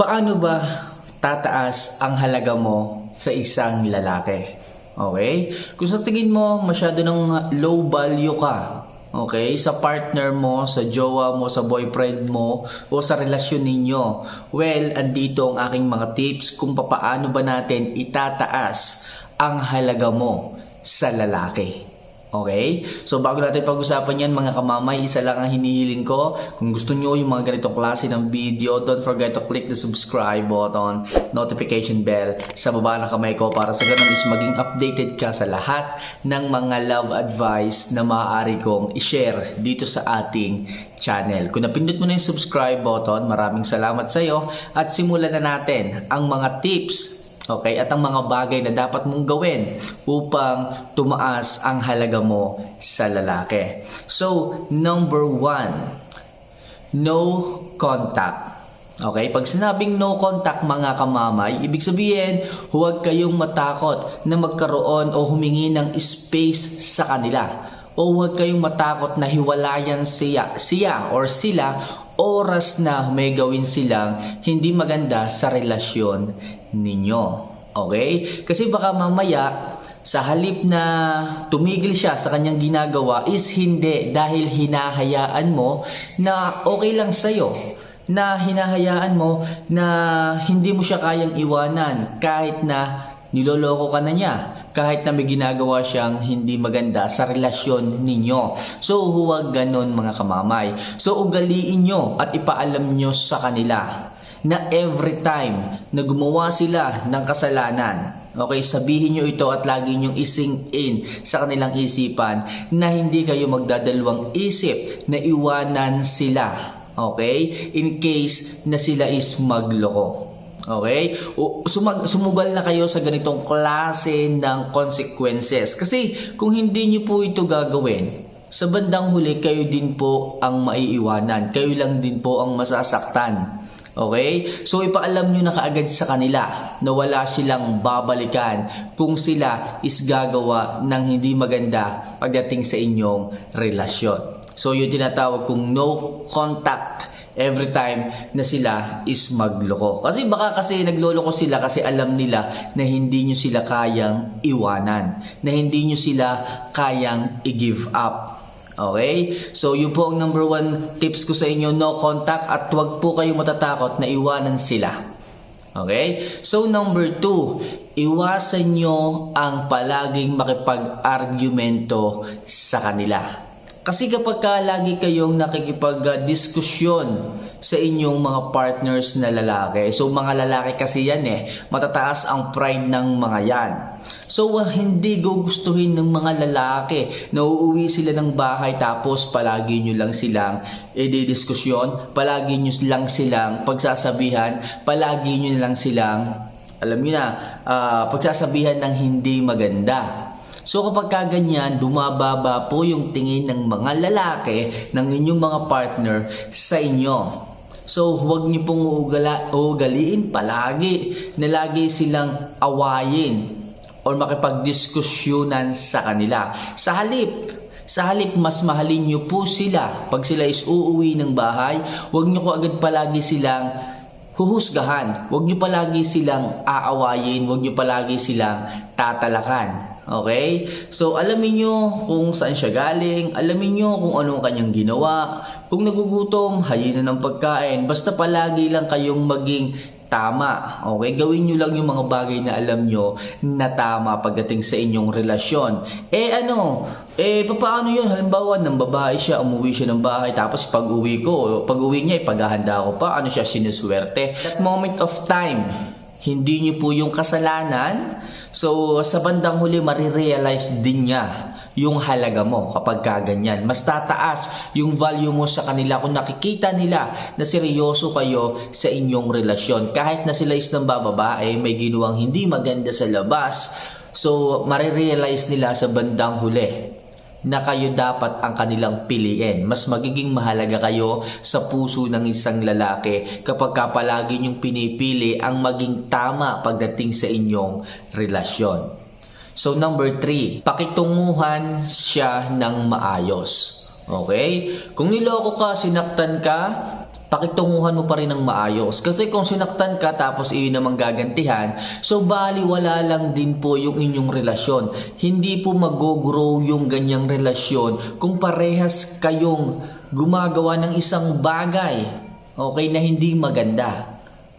paano ba tataas ang halaga mo sa isang lalaki? Okay? Kung sa tingin mo masyado ng low value ka, okay, sa partner mo, sa jowa mo, sa boyfriend mo, o sa relasyon ninyo, well, andito ang aking mga tips kung papaano ba natin itataas ang halaga mo sa lalaki. Okay? So bago natin pag-usapan yan mga kamamay, isa lang ang hinihiling ko. Kung gusto nyo yung mga ganitong klase ng video, don't forget to click the subscribe button, notification bell sa baba ng kamay ko para sa ganun is maging updated ka sa lahat ng mga love advice na maaari kong i-share dito sa ating channel. Kung napindot mo na yung subscribe button, maraming salamat sa iyo at simulan na natin ang mga tips Okay? At ang mga bagay na dapat mong gawin upang tumaas ang halaga mo sa lalaki. So, number one, no contact. Okay, pag sinabing no contact mga kamamay, ibig sabihin huwag kayong matakot na magkaroon o humingi ng space sa kanila. O huwag kayong matakot na hiwalayan siya, siya or sila oras na may gawin silang hindi maganda sa relasyon ninyo. Okay? Kasi baka mamaya sa halip na tumigil siya sa kanyang ginagawa is hindi dahil hinahayaan mo na okay lang sa'yo na hinahayaan mo na hindi mo siya kayang iwanan kahit na niloloko ka na niya kahit na may ginagawa siyang hindi maganda sa relasyon ninyo. So huwag ganon mga kamamay. So ugaliin nyo at ipaalam nyo sa kanila na every time na gumawa sila ng kasalanan, okay, sabihin nyo ito at lagi nyo ising in sa kanilang isipan na hindi kayo magdadalawang isip na iwanan sila, okay, in case na sila is magloko. Okay? O, sumag, sumugal na kayo sa ganitong klase ng consequences. Kasi kung hindi nyo po ito gagawin, sa bandang huli kayo din po ang maiiwanan. Kayo lang din po ang masasaktan. Okay? So ipaalam nyo na kaagad sa kanila na wala silang babalikan kung sila is gagawa ng hindi maganda pagdating sa inyong relasyon. So yung tinatawag kong no contact every time na sila is magloko. Kasi baka kasi nagloloko sila kasi alam nila na hindi nyo sila kayang iwanan. Na hindi nyo sila kayang i-give up. Okay? So, yun po ang number one tips ko sa inyo, no contact at huwag po kayong matatakot na iwanan sila. Okay? So, number two, iwasan nyo ang palaging makipag-argumento sa kanila. Kasi kapag ka lagi kayong nakikipag-diskusyon sa inyong mga partners na lalaki, so mga lalaki kasi yan eh, matataas ang pride ng mga yan. So hindi gugustuhin ng mga lalaki na uuwi sila ng bahay tapos palagi nyo lang silang i-diskusyon, palagi nyo lang silang pagsasabihan, palagi nyo lang silang, alam nyo na, uh, pagsasabihan ng hindi maganda. So kapag kaganyan, dumababa po yung tingin ng mga lalaki ng inyong mga partner sa inyo. So huwag niyo pong ugala, ugaliin palagi na lagi silang awayin or makipagdiskusyonan sa kanila. Sa halip, sa halip mas mahalin niyo po sila pag sila is uuwi ng bahay, huwag niyo ko agad palagi silang huhusgahan. Huwag niyo palagi silang aawayin, huwag niyo palagi silang tatalakan. Okay? So, alamin nyo kung saan siya galing, alamin nyo kung anong kanyang ginawa. Kung nagugutom, hayin na ng pagkain. Basta palagi lang kayong maging tama. Okay? Gawin nyo lang yung mga bagay na alam nyo na tama pagdating sa inyong relasyon. Eh ano? Eh paano yun? Halimbawa, ng babae siya, umuwi siya ng bahay, tapos pag uwi ko, pag uwi niya, ipaghahanda ko pa, ano siya, sinuswerte. That moment of time, hindi niyo po yung kasalanan, So, sa bandang huli, marirealize din niya yung halaga mo kapag kaganyan. Mas tataas yung value mo sa kanila kung nakikita nila na seryoso kayo sa inyong relasyon. Kahit na sila is ng bababae, may ginawang hindi maganda sa labas, so marirealize nila sa bandang huli na kayo dapat ang kanilang piliin. Mas magiging mahalaga kayo sa puso ng isang lalaki kapag ka palagi niyong pinipili ang maging tama pagdating sa inyong relasyon. So number three, pakitunguhan siya ng maayos. Okay? Kung niloko ka, sinaktan ka, pakitunguhan mo pa rin ng maayos. Kasi kung sinaktan ka tapos iyon namang gagantihan, so bali wala lang din po yung inyong relasyon. Hindi po mag-grow yung ganyang relasyon kung parehas kayong gumagawa ng isang bagay okay na hindi maganda.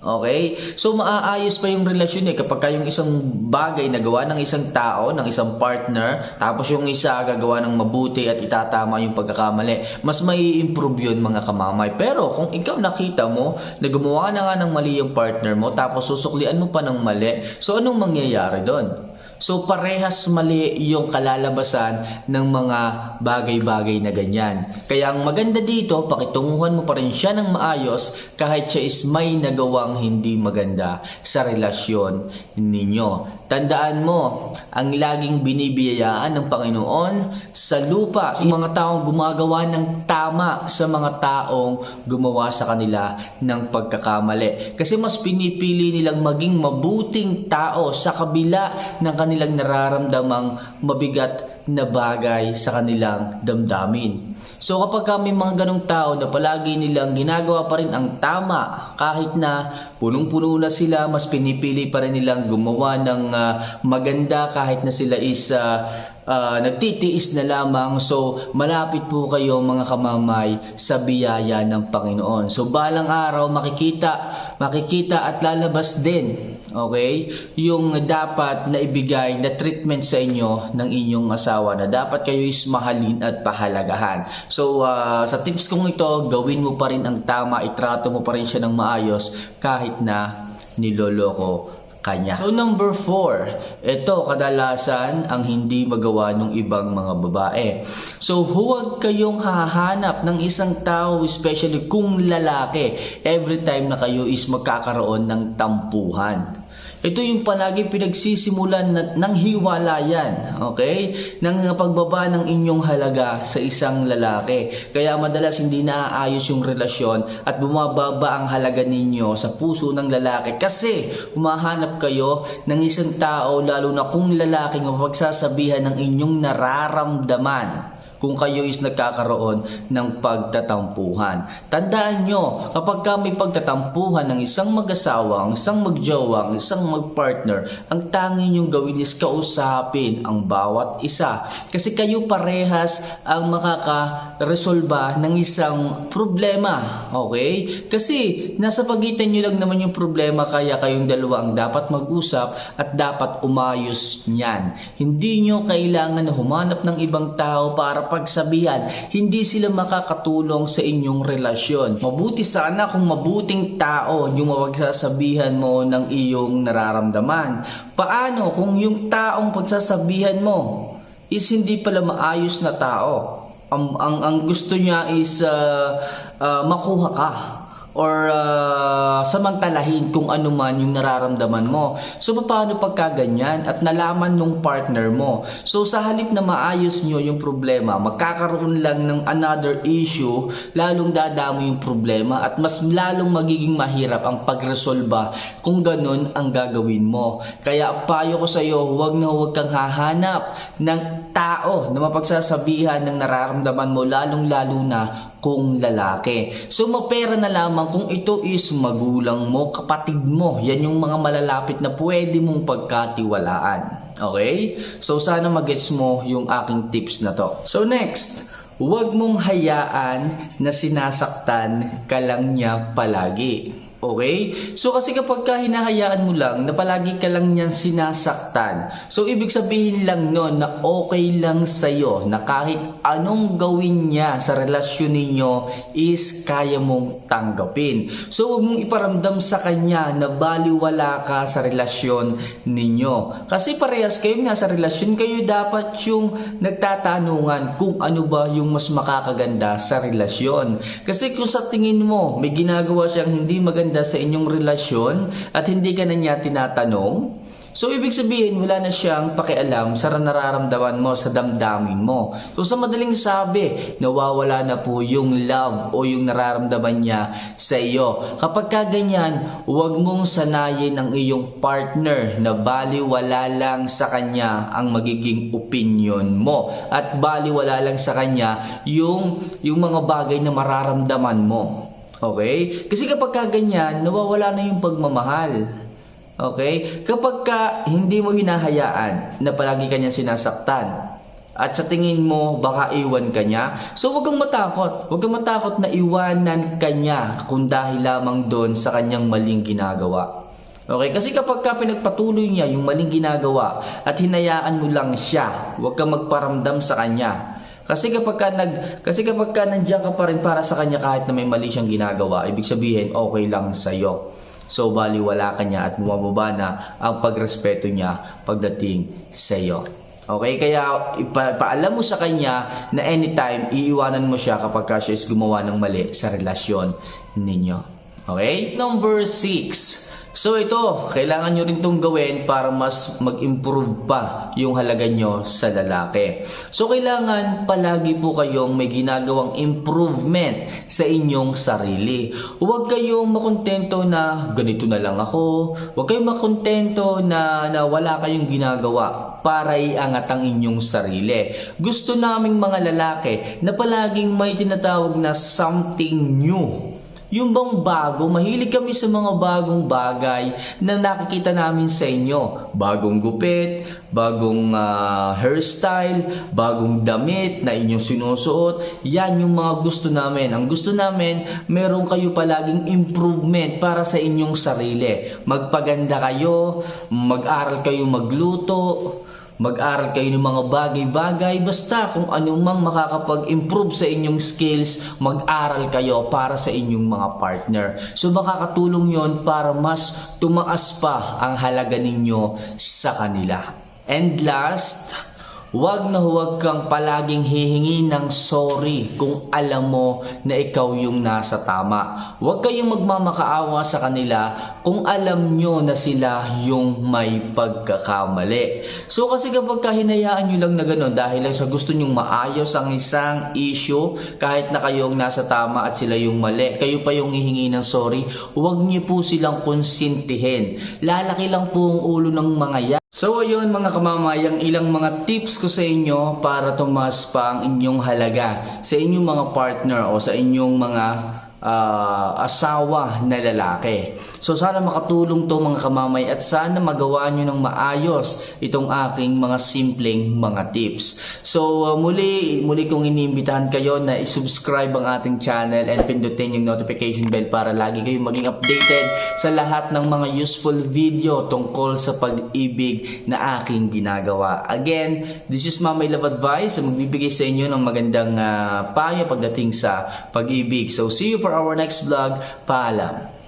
Okay? So maaayos pa yung relasyon eh kapag yung isang bagay na gawa ng isang tao, ng isang partner, tapos yung isa gagawa ng mabuti at itatama yung pagkakamali. Mas mai improve yun mga kamamay. Pero kung ikaw nakita mo na gumawa na nga ng mali yung partner mo, tapos susuklian mo pa ng mali, so anong mangyayari doon? So parehas mali yung kalalabasan ng mga bagay-bagay na ganyan. Kaya ang maganda dito, pakitunguhan mo pa rin siya ng maayos kahit siya is may nagawang hindi maganda sa relasyon ninyo. Tandaan mo, ang laging binibiyayaan ng Panginoon sa lupa, yung mga taong gumagawa ng tama sa mga taong gumawa sa kanila ng pagkakamali. Kasi mas pinipili nilang maging mabuting tao sa kabila ng kanilang nararamdamang mabigat na bagay sa kanilang damdamin. So kapag kami mga ganong tao na palagi nilang ginagawa pa rin ang tama kahit na punong-puno na sila, mas pinipili pa rin nilang gumawa ng ah, maganda kahit na sila is ah, ah, nagtitiis na lamang. So malapit po kayo mga kamamay sa biyaya ng Panginoon. So balang araw makikita, makikita at lalabas din Okay? Yung dapat na ibigay na treatment sa inyo ng inyong asawa na dapat kayo is mahalin at pahalagahan. So, ah, sa tips kong ito, gawin mo pa rin ang tama, itrato mo pa rin siya ng maayos kahit na niloloko kanya. So number four, ito kadalasan ang hindi magawa ng ibang mga babae. So huwag kayong hahanap ng isang tao, especially kung lalaki, every time na kayo is magkakaroon ng tampuhan. Ito yung palagi pinagsisimulan na, ng hiwalayan, okay? Ng pagbaba ng inyong halaga sa isang lalaki. Kaya madalas hindi naaayos yung relasyon at bumababa ang halaga ninyo sa puso ng lalaki kasi humahanap kayo ng isang tao lalo na kung lalaki ng pagsasabihan ng inyong nararamdaman kung kayo is nagkakaroon ng pagtatampuhan. Tandaan nyo, kapag ka may pagtatampuhan ng isang mag-asawa, ang isang magjowa, ang isang magpartner, ang tanging nyong gawin is kausapin ang bawat isa. Kasi kayo parehas ang makaka-resolba ng isang problema. Okay? Kasi nasa pagitan nyo lang naman yung problema kaya kayong dalawa ang dapat mag-usap at dapat umayos niyan. Hindi nyo kailangan na humanap ng ibang tao para pagsabihan. Hindi sila makakatulong sa inyong relasyon. Mabuti sana kung mabuting tao yung mapagsasabihan mo ng iyong nararamdaman. Paano kung yung taong pagsasabihan mo is hindi pala maayos na tao? Ang, ang, ang gusto niya is uh, uh, makuha ka or uh, samantalahin kung ano man yung nararamdaman mo. So paano pagka ganyan at nalaman nung partner mo? So sa halip na maayos nyo yung problema, magkakaroon lang ng another issue, lalong dadamo yung problema at mas lalong magiging mahirap ang pagresolba kung ganun ang gagawin mo. Kaya payo ko sa iyo, huwag na huwag kang hahanap ng tao na mapagsasabihan ng nararamdaman mo lalong lalo na kung lalaki. So mapera na lamang kung ito is magulang mo, kapatid mo. Yan yung mga malalapit na pwede mong pagkatiwalaan. Okay? So sana magets mo yung aking tips na to. So next, huwag mong hayaan na sinasaktan ka lang niya palagi. Okay? So kasi kapag ka hinahayaan mo lang na palagi ka lang niyan sinasaktan, so ibig sabihin lang no na okay lang sa'yo na kahit anong gawin niya sa relasyon ninyo is kaya mong tanggapin. So huwag mong iparamdam sa kanya na baliwala ka sa relasyon ninyo. Kasi parehas kayo nga sa relasyon, kayo dapat yung nagtatanungan kung ano ba yung mas makakaganda sa relasyon. Kasi kung sa tingin mo may ginagawa siyang hindi maganda maganda sa inyong relasyon at hindi ka na niya tinatanong, so ibig sabihin wala na siyang pakialam sa nararamdaman mo, sa damdamin mo. So sa madaling sabi, nawawala na po yung love o yung nararamdaman niya sa iyo. Kapag ka ganyan, huwag mong sanayin ang iyong partner na baliwala lang sa kanya ang magiging opinion mo at baliwala lang sa kanya yung yung mga bagay na mararamdaman mo. Okay? Kasi kapag ka ganyan, nawawala na yung pagmamahal. Okay? Kapag ka hindi mo hinahayaan na palagi kanya sinasaktan, at sa tingin mo baka iwan ka niya, so huwag kang matakot. Huwag kang matakot na iwanan ka niya kung dahil lamang doon sa kanyang maling ginagawa. Okay? Kasi kapag ka pinagpatuloy niya yung maling ginagawa at hinayaan mo lang siya, huwag kang magparamdam sa kanya. Kasi kapag ka nag kasi kapag ka nandiyan ka pa rin para sa kanya kahit na may mali siyang ginagawa, ibig sabihin okay lang sa iyo. So baliwala ka niya at bumababa na ang pagrespeto niya pagdating sa iyo. Okay, kaya ipa- paalam mo sa kanya na anytime iiwanan mo siya kapag ka siya is gumawa ng mali sa relasyon ninyo. Okay? Number 6. So ito, kailangan nyo rin itong gawin para mas mag-improve pa yung halaga nyo sa lalaki. So kailangan palagi po kayong may ginagawang improvement sa inyong sarili. Huwag kayong makontento na ganito na lang ako. Huwag kayong makontento na, na wala kayong ginagawa para iangat ang inyong sarili. Gusto naming mga lalaki na palaging may tinatawag na something new. Yung bang bago, mahilig kami sa mga bagong bagay na nakikita namin sa inyo. Bagong gupit, bagong ah, hairstyle, bagong damit na inyong sinusuot. Yan yung mga gusto namin. Ang gusto namin, meron kayo palaging improvement para sa inyong sarili. Magpaganda kayo, mag-aral kayo magluto, Mag-aral kayo ng mga bagay-bagay basta kung anumang makakapag-improve sa inyong skills, mag-aral kayo para sa inyong mga partner. So makakatulong yon para mas tumaas pa ang halaga ninyo sa kanila. And last, Huwag na huwag kang palaging hihingi ng sorry kung alam mo na ikaw yung nasa tama. Huwag kayong magmamakaawa sa kanila kung alam nyo na sila yung may pagkakamali. So kasi kapag kahinayaan nyo lang na gano'n dahil lang sa gusto nyong maayos ang isang issue kahit na kayong nasa tama at sila yung mali, kayo pa yung hihingi ng sorry, huwag nyo po silang konsintihin. Lalaki lang po ang ulo ng mga yan. So ayun mga kamamayang ilang mga tips ko sa inyo para tumas pa ang inyong halaga sa inyong mga partner o sa inyong mga ah, asawa na lalaki. So sana makatulong to mga kamamay at sana magawa nyo ng maayos itong aking mga simpleng mga tips. So ah, muli, muli kong iniimbitahan kayo na isubscribe ang ating channel and pindutin yung notification bell para lagi kayong maging updated sa lahat ng mga useful video tungkol sa pag-ibig na aking ginagawa. Again, this is Mamay Love Advice magbibigay sa inyo ng magandang ah, payo pagdating sa pag-ibig. So see you for our next vlog. Paalam.